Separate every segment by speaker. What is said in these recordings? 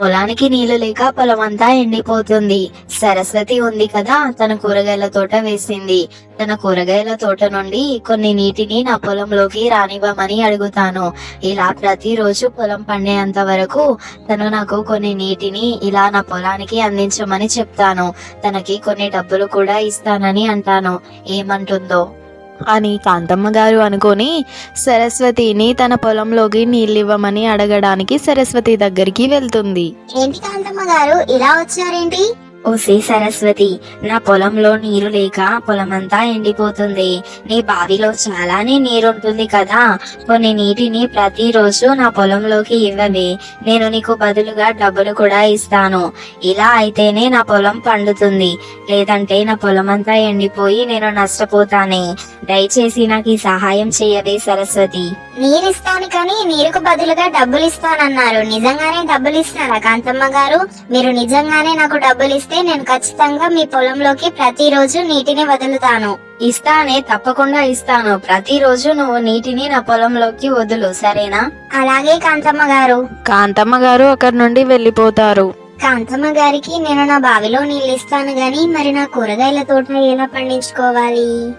Speaker 1: పొలానికి నీళ్ళు లేక పొలం అంతా ఎండిపోతుంది. సరస్వతి ఉంది కదా తన కూరగాయల తోట వేసింది. తన కూరగాయల తోట నుండి కొన్ని నీటిని నా పొలంలోకి రానివ్వమని అడుగుతాను. ఇలా ప్రతిరోజు పొలం పండేంత వరకు తను నాకు కొన్ని నీటిని ఇలా నా పొలానికి అందించమని చెప్తాను. తనకి కొన్ని డబ్బులు కూడా ఇస్తానని అంటాను. ఏమంటుందో?
Speaker 2: అని కాంతమ్మ గారు అనుకొని సరస్వతిని తన పొలంలోకి నీళ్ళివ్వమని అడగడానికి సరస్వతి దగ్గరికి వెళ్తుంది.
Speaker 3: ఏంటి కాంతమ్మ గారు ఇలా వచ్చారేంటి?
Speaker 1: ఓసి సరస్వతి నా పొలంలో నీరు లేక పొలమంతా ఎండిపోతుంది. నీ బావిలో చాలానే నీరుంటుంది కదా. కొన్ని నీటిని ప్రతిరోజు నా పొలంలోకి ఇవ్వవి. నేను నీకు బదులుగా డబ్బులు కూడా ఇస్తాను. ఇలా అయితేనే నా పొలం పండుతుంది. లేదంటే నా పొలమంతా ఎండిపోయి నేను నష్టపోతానే. దయచేసి నాకు ఈ సహాయం చేయవే సరస్వతి.
Speaker 3: నీరిస్తాను కానీ నీరుకు బదులుగా డబ్బులు ఇస్తానన్నారు నిజంగానే డబ్బులు ఇస్తారా కాంతమ్మ గారు? మీరు నిజంగానే నాకు డబ్బులు ఇస్తే నేను ఖచ్చితంగా మీ పొలంలోకి ప్రతిరోజు నీటిని వదులుతాను.
Speaker 1: ఇస్తానే తప్పకుండా ఇస్తాను. ప్రతిరోజు నువ్వు నీటిని నా పొలంలోకి వదులు సరేనా?
Speaker 3: అలాగే కాంతమ్మ గారు.
Speaker 2: కాంతమ్మ గారు అక్కడి నుండి వెళ్ళిపోతారు.
Speaker 3: కాంతమ్మ గారికి నేను నా బావిలో నీళ్ళు ఇస్తాను గాని మరి నా కూరగాయల తోట ఎలా పండించుకోవాలి?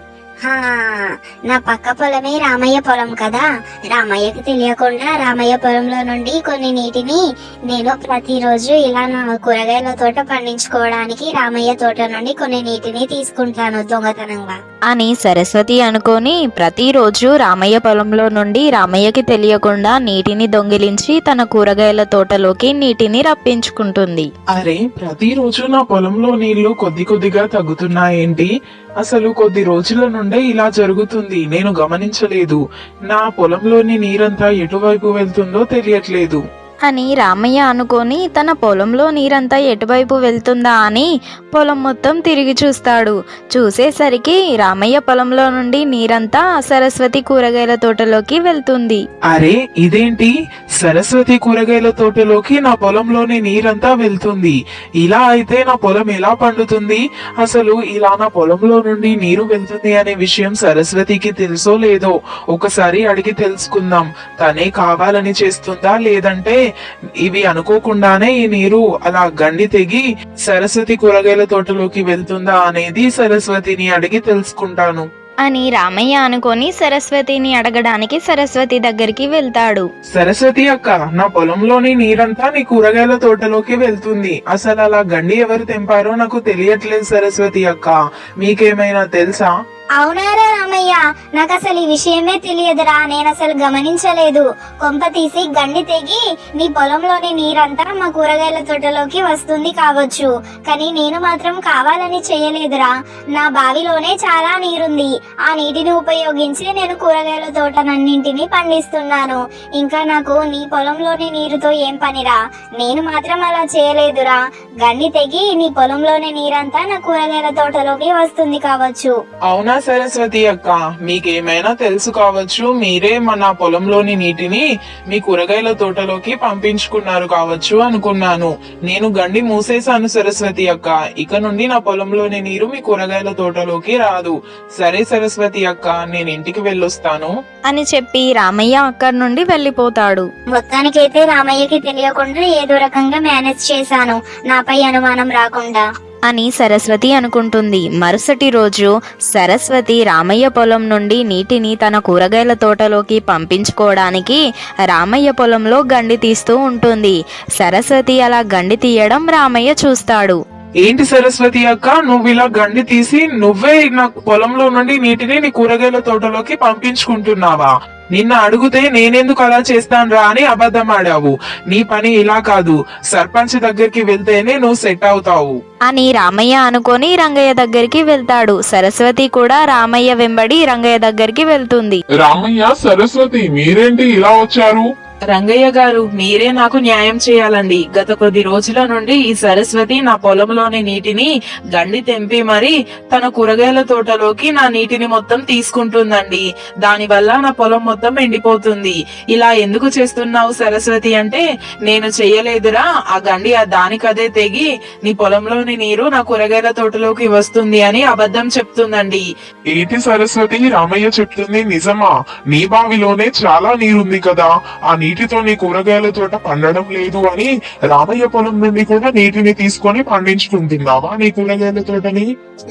Speaker 3: నా పక్క పొలమే రామయ్య పొలం కదా. రామయ్యకి తెలియకుండా రామయ్య పొలంలో నుండి కొన్ని నీటిని నేను ప్రతిరోజు ఇలా నా కూరగాయల తోట పండించుకోవడానికి రామయ్య తోట నుండి కొన్ని నీటిని తీసుకుంటాను దొంగతనంగా.
Speaker 2: అని సరస్వతి అనుకొని ప్రతిరోజు రామయ్య పొలంలో నుండి రామయ్యకి తెలియకుండా నీటిని దొంగిలించి తన కూరగాయల తోటలోకి నీటిని రప్పించుకుంటుంది.
Speaker 4: అరే ప్రతిరోజు నా పొలంలో నీళ్ళు కొద్ది కొద్దిగా తగ్గుతున్నాయేంటి? అసలు కొద్ది రోజుల నుండే ఇలా జరుగుతుంది నేను గమనించలేదు. నా పొలంలోని నీరంతా ఎటువైపు వెళ్తుందో తెలియట్లేదు.
Speaker 2: అని రామయ్య అనుకొని తన పొలంలో నీరంతా ఎటువైపు వెళ్తుందా అని పొలం మొత్తం తిరిగి చూస్తాడు. చూసేసరికి రామయ్య పొలంలో నుండి నీరంతా సరస్వతి కూరగాయల తోటలోకి వెళ్తుంది.
Speaker 4: అరే ఇదేంటి? సరస్వతి కూరగాయల తోటలోకి నా పొలంలోని నీరంతా వెళ్తుంది. ఇలా అయితే నా పొలం ఎలా పండుతుంది? అసలు ఇలా నా పొలంలో నుండి నీరు వెళ్తుంది అనే విషయం సరస్వతికి తెలుసో లేదో ఒకసారి అడిగి తెలుసుకుందాం. తనే కావాలని చేస్తుందా లేదంటే ఇవి అనుకోకుండానే ఈ నీరు అలా గండి తెగి సరస్వతి కూరగాయల తోటలోకి వెళ్తుందా అనేది సరస్వతిని అడిగి తెలుసుకుంటాను.
Speaker 2: అని రామయ్య అనుకొని సరస్వతిని అడగడానికి సరస్వతి దగ్గరికి వెళ్తాడు.
Speaker 4: సరస్వతి అక్క నా పొలంలోని నీరంతా నీ కూరగాయల తోటలోకి వెళ్తుంది. అసలు అలా గండి ఎవరు తెంపారో నాకు తెలియట్లేదు సరస్వతి అక్క. మీకేమైనా తెలుసా?
Speaker 3: అవునారా రామయ్య? నాకు అసలు ఈ విషయమే తెలియదురా. నేను అసలు గమనించలేదు. కొంప తీసి గండి తెగి నీ పొలంలోని నీరంతా మా కూరగాయల తోటలోకి వస్తుంది కావచ్చు. కానీ నేను మాత్రం కావాలని చేయలేదురా. నా బావిలోనే చాలా నీరుంది. ఆ నీటిని ఉపయోగించి నేను కూరగాయల తోటనన్నింటినీ పండిస్తున్నాను. ఇంకా నాకు నీ పొలంలోని నీరుతో ఏం పనిరా? నేను మాత్రం అలా చేయలేదురా. గండి తెగి నీ పొలంలోని నీరంతా నా కూరగాయల తోటలోకి వస్తుంది కావచ్చు.
Speaker 4: అవునా సరస్వతి అక్క మీకేమైనా తెలుసు కావచ్చు మీరే మన పొలంలోని నీటిని మీ కూరగాయల తోటలోకి పంపించుకున్నారు కావచ్చు అనుకున్నాను. నేను గండి మూసేశాను సరస్వతి అక్క. ఇక నుండి నా పొలంలోని నీరు మీ కూరగాయల తోటలోకి రాదు. సరే సరస్వతి అక్క నేను ఇంటికి వెళ్ళొస్తాను.
Speaker 2: అని చెప్పి రామయ్య అక్కడి నుండి వెళ్ళిపోతాడు.
Speaker 3: మొత్తానికైతే రామయ్యకి తెలియకుండా ఏదో రకంగా మేనేజ్ చేశాను. నాపై అనుమానం రాకుండా.
Speaker 2: అని సరస్వతి అనుకుంటుంది. మరుసటి రోజు సరస్వతి రామయ్య పొలం నుండి నీటిని తన కూరగాయల తోటలోకి పంపించుకోవడానికి రామయ్య పొలంలో గండి తీస్తూ ఉంటుంది. సరస్వతి అలా గండి తీయడం రామయ్య చూస్తాడు.
Speaker 4: ఏంటి సరస్వతి అక్క? నువ్వు ఇలా గండి తీసి నువ్వే నా పొలంలో నుండి నీటిని నీ కూరగాయల తోటలోకి పంపించుకుంటున్నావా? నిన్న అడిగితే నేనెందుకు అలా చేస్తాను రా అని అబద్ధం ఆడావు. నీ పని ఇలా కాదు. సర్పంచ్ దగ్గరికి వెళ్తేనే నువ్వు సెట్ అవుతావు.
Speaker 2: అని రామయ్య అనుకొని రంగయ్య దగ్గరికి వెళ్తాడు. సరస్వతి కూడా రామయ్య వెంబడి రంగయ్య దగ్గరికి వెళ్తుంది.
Speaker 5: రామయ్య సరస్వతి మీరేంటి ఇలా వచ్చారు?
Speaker 4: రంగయ్య గారు మీరే నాకు న్యాయం చేయాలండి. గత కొద్ది రోజుల నుండి ఈ సరస్వతి నా పొలంలోని నీటిని గండి తెంపి మరి తన కూరగాయల తోటలోకి నా నీటిని మొత్తం తీసుకుంటుందండి. దాని వల్ల నా పొలం మొత్తం ఎండిపోతుంది. ఇలా ఎందుకు చేస్తున్నావు సరస్వతి అంటే నేను చెయ్యలేదురా ఆ గండి ఆ దానికదే తెగి నీ పొలంలోని నీరు నా కూరగాయల తోటలోకి వస్తుంది అని అబద్ధం చెప్తుందండి.
Speaker 5: ఏంటి సరస్వతి రామయ్య చెప్తుంది నిజమా? నీ బావిలోనే చాలా నీరుంది కదా. ఆ నీటితో నీ కూరగాయల తోట పండడం లేదు అని రామయ్య పొలం నుండి కూడా నీటిని తీసుకొని పండించుకుంటున్నావా నీ కూరగాయల తోటని?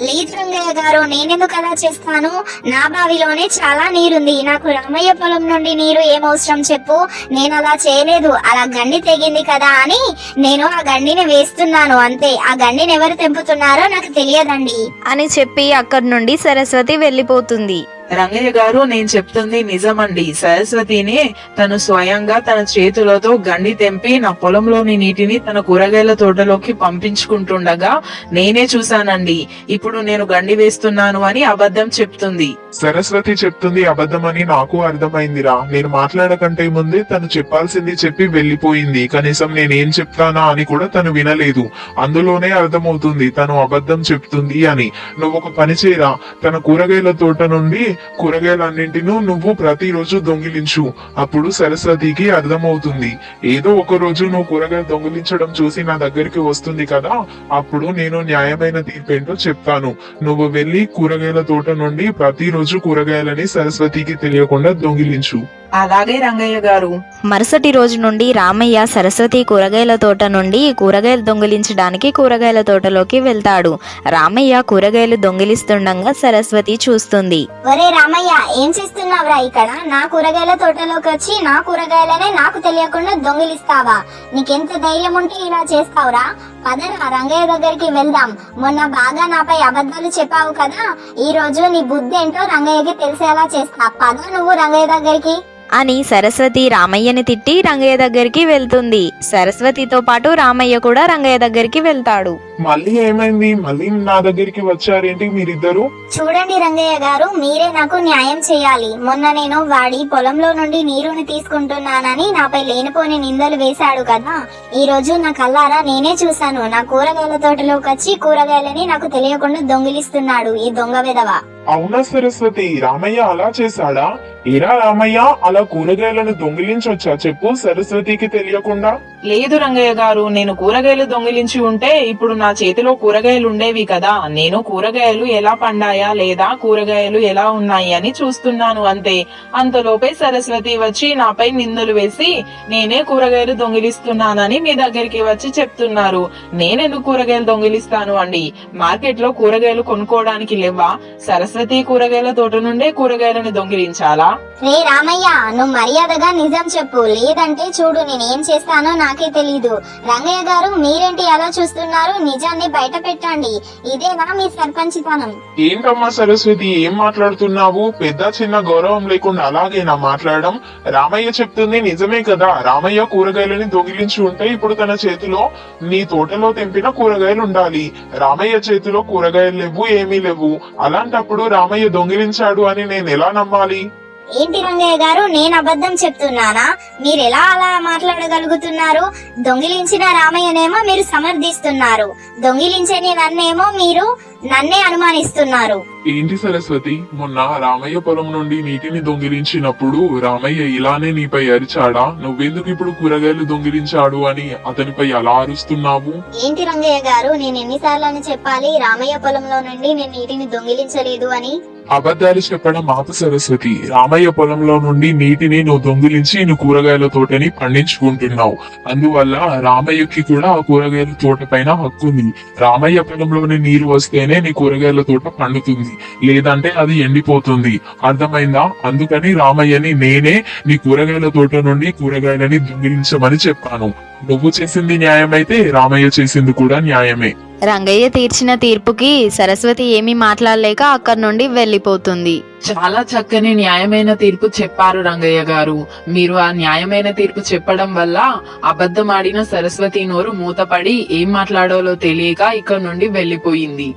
Speaker 3: లేదు రంగయ్య గారు నేనెందుకు అలా చేస్తాను? నా బావిలోనే చాలా నీరుంది. నాకు రామయ్య పొలం నుండి నీరు ఏమవసరం చెప్పు? నేను అలా చేయలేదు. అలా గండి తెగింది కదా అని నేను ఆ గండిని వేస్తున్నాను అంతే. ఆ గండిని ఎవరు తెంపుతున్నారో నాకు తెలియదండి.
Speaker 2: అని చెప్పి అక్కడి నుండి సరస్వతి వెళ్ళిపోతుంది.
Speaker 4: రంగయ్య గారు నేను చెప్తుంది నిజమండి. సరస్వతిని తను స్వయంగా తన చేతులతో గండి తెంపి నా పొలంలోని నీటిని తన కూరగాయల తోటలోకి పంపించుకుంటుండగా నేనే చూశానండి. ఇప్పుడు నేను గండి వేస్తున్నాను అని అబద్ధం చెప్తుంది.
Speaker 5: సరస్వతి చెప్తుంది అబద్ధమని నాకు అర్థమైందిరా. నేను మాట్లాడకంటే ముందే తను చెప్పాల్సింది చెప్పి వెళ్ళిపోయింది. కనీసం నేనేం చెప్తానా అని కూడా తను వినలేదు. అందులోనే అర్థమవుతుంది తను అబద్ధం చెప్తుంది అని. నువ్వు ఒక పని చేయరా. తన కూరగాయల తోట నుండి కూరగాయలన్నింటినూ నువ్వు ప్రతిరోజు దొంగిలించు. అప్పుడు సరస్వతికి అర్థమవుతుంది. ఏదో ఒక రోజు నువ్వు కూరగాయలు దొంగిలించడం చూసి నా దగ్గరికి వస్తుంది కదా అప్పుడు నేను న్యాయమైన తీర్పేంటో చెప్తాను. నువ్వు వెళ్ళి కూరగాయల తోట నుండి ప్రతిరోజు కూరగాయలని సరస్వతికి తెలియకుండా దొంగిలించు.
Speaker 4: అలాగే రంగయ్య గారు.
Speaker 2: మరుసటి రోజు నుండి రామయ్య సరస్వతి కూరగాయల తోట నుండి కూరగాయలు దొంగిలించడానికి కూరగాయల తోటలోకి వెళ్తాడు. రామయ్య కూరగాయలు దొంగిలిస్తుండగా సరస్వతి చూస్తుంది.
Speaker 3: ఒరే రామయ్య ఏం చేస్తున్నావురా ఇక్కడ? నా కూరగాయల తోటలోకి వచ్చి నా కూరగాయలనే నాకు తెలియకుండా దొంగిలిస్తావా? నీకెంత ధైర్యం ఉంటే ఇలా చేస్తావురా? పదరా రంగయ్య దగ్గరికి వెళ్దాం. మొన్న బాగా నాపై అబద్ధాలు చెప్పావు కదా? ఈ రోజు నీ బుద్ధి ఏంటో రంగయ్యకి తెలిసేలా చేస్తా. పద నువ్వు రంగయ్య దగ్గరికి.
Speaker 2: అని సరస్వతి రామయ్యని తిట్టి రంగయ్య దగ్గరికి వెళ్తుంది. సరస్వతితో పాటు రామయ్య కూడా రంగయ్య దగ్గరికి వెళ్తాడు.
Speaker 5: మళ్ళీ ఏమైంది? మళ్ళీ నా దగ్గరికి వచ్చారేంటి మీరిద్దరు?
Speaker 3: చూడండి రంగయ్య గారు మీరే నాకు న్యాయం చేయాలి. మొన్న నేను వాడి పొలంలో నుండి నీరుని తీసుకుంటున్నానని నాపై లేనిపోని నిందలు వేశాడు కదా. ఈ రోజు నా కల్లారా నేనే చూశాను. నా కూరగాయల తోటలోకి వచ్చి కూరగాయలని నాకు తెలియకుండా దొంగిలిస్తున్నాడు ఈ దొంగ విధవ.
Speaker 5: అవునా సరస్వతి? రామయ్య అలా చేశాడా? ఏరా రామయ్య అలా కూరగాయలను దొంగిలించొచ్చా చెప్పు సరస్వతికి తెలియకుండా.
Speaker 4: లేదు రంగయ్య గారు నేను కూరగాయలు దొంగిలించి ఉంటే ఇప్పుడు నా చేతిలో కూరగాయలు ఉండేవి కదా నేను కూరగాయలు ఎలా పండాయా లేదా కూరగాయలు ఎలా ఉన్నాయి అని చూస్తున్నాను అంతే. అంతలోపే సరస్వతి వచ్చి నాపై నిందలు వేసి నేనే కూరగాయలు దొంగిలిస్తున్నానని మీ దగ్గరికి వచ్చి చెప్తున్నారు. నేనెందుకు కూరగాయలు దొంగిలిస్తాను అండి? మార్కెట్లో కూరగాయలు కొనుక్కోవడానికి లేవా? సరస్వతి కూరగాయల తోట నుండే కూరగాయలను దొంగిలించాలా?
Speaker 3: రే రామయ్య నువ్వు మర్యాదగా నిజం చెప్పు. లేదంటే చూడు నేనేం చేస్తానో నాకు తెలీదు. రంగయ్య గారు మీరేంటి అలా చూస్తున్నారు? నిజాన్ని బయట పెట్టండి. ఇదేనా మీ సర్పంచితనం?
Speaker 5: ఏంటమ్మా సరస్వతి ఏం మాట్లాడుతున్నావు? పెద్ద చిన్న గౌరవం లేకుండా అలాగేనా మాట్లాడడం? రామయ్య చెప్తుంది నిజమే కదా. రామయ్య కూరగాయలని దొంగిలించి ఉంటే ఇప్పుడు తన చేతిలో నీ తోటలో తెంపిన కూరగాయలు ఉండాలి. రామయ్య చేతిలో కూరగాయలు లేవు ఏమీ లేవు. అలాంటప్పుడు రామయ్య దొంగిలించాడు అని నేను ఎలా నమ్మాలి?
Speaker 3: ఏంటి రంగయ్య గారు? నేను అబద్ధం చెప్తున్నానా? మీరు ఎలా అలా మాట్లాడగలుగుతున్నారు? దొంగిలించిన రామయ్యనేమో మీరు సమర్థిస్తున్నారు. దొంగిలించని నన్నేమో మీరు నన్నే అనుమానిస్తున్నారు.
Speaker 5: ఏంటి సరస్వతి? మొన్న రామయ్య పొలం నుండి నీటిని దొంగిలించినప్పుడు రామయ్య ఇలానే నీపై అరిచాడా? నువ్వెందుకు ఇప్పుడు కూరగాయలు దొంగిలించాడు అని అతనిపై అలా అరుస్తున్నావు?
Speaker 3: ఏంటి రంగయ్య గారు? నేను ఎన్నిసార్లు అని చెప్పాలి రామయ్య పొలంలో నుండి నేను నీటిని దొంగిలించలేదు అని.
Speaker 5: అబద్ధాలు చెప్పడం ఆపు సరస్వతి. రామయ్య పొలంలో నుండి నీటిని నువ్వు దొంగిలించి నువ్వు కూరగాయల తోటని పండించుకుంటున్నావు. అందువల్ల రామయ్యకి కూడా ఆ కూరగాయల తోట పైన హక్కు ఉంది. రామయ్య పొలంలోని నీరు వస్తేనే నీ కూరగాయల తోట పండుతుంది. లేదంటే అది ఎండిపోతుంది. అర్థమైందా? అందుకని రామయ్యని నేనే నీ కూరగాయల తోట నుండి కూరగాయలని దొంగిలించమని చెప్పాను. నువ్వు చేసింది న్యాయమైతే రామయ్య చేసింది కూడా న్యాయమే.
Speaker 2: రంగయ్య తీర్చిన తీర్పుకి సరస్వతి ఏమీ మాట్లాడలేక అక్కడి నుండి వెళ్ళిపోతుంది.
Speaker 4: చాలా చక్కని న్యాయమైన తీర్పు చెప్పారు రంగయ్య గారు. మీరు ఆ న్యాయమైన తీర్పు చెప్పడం వల్ల అబద్ధం ఆడిన సరస్వతి నోరు మూతపడి ఏం మాట్లాడాలో తెలియక ఇక్కడ నుండి వెళ్ళిపోయింది.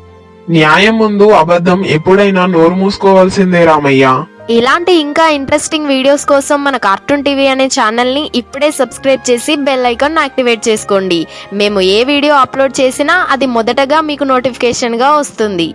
Speaker 4: న్యాయం ముందు అబద్ధం ఎప్పుడైనా నోరు మూసుకోవాల్సిందే రామయ్య.
Speaker 2: ఇలాంటి ఇంకా ఇంట్రెస్టింగ్ వీడియోస్ కోసం మన కార్టూన్ టీవీ అనే ఛానల్ని ఇప్పుడే సబ్స్క్రైబ్ చేసి బెల్ ఐకాన్ యాక్టివేట్ చేసుకోండి. మేము ఏ వీడియో అప్లోడ్ చేసినా అది మొదటగా మీకు నోటిఫికేషన్గా వస్తుంది.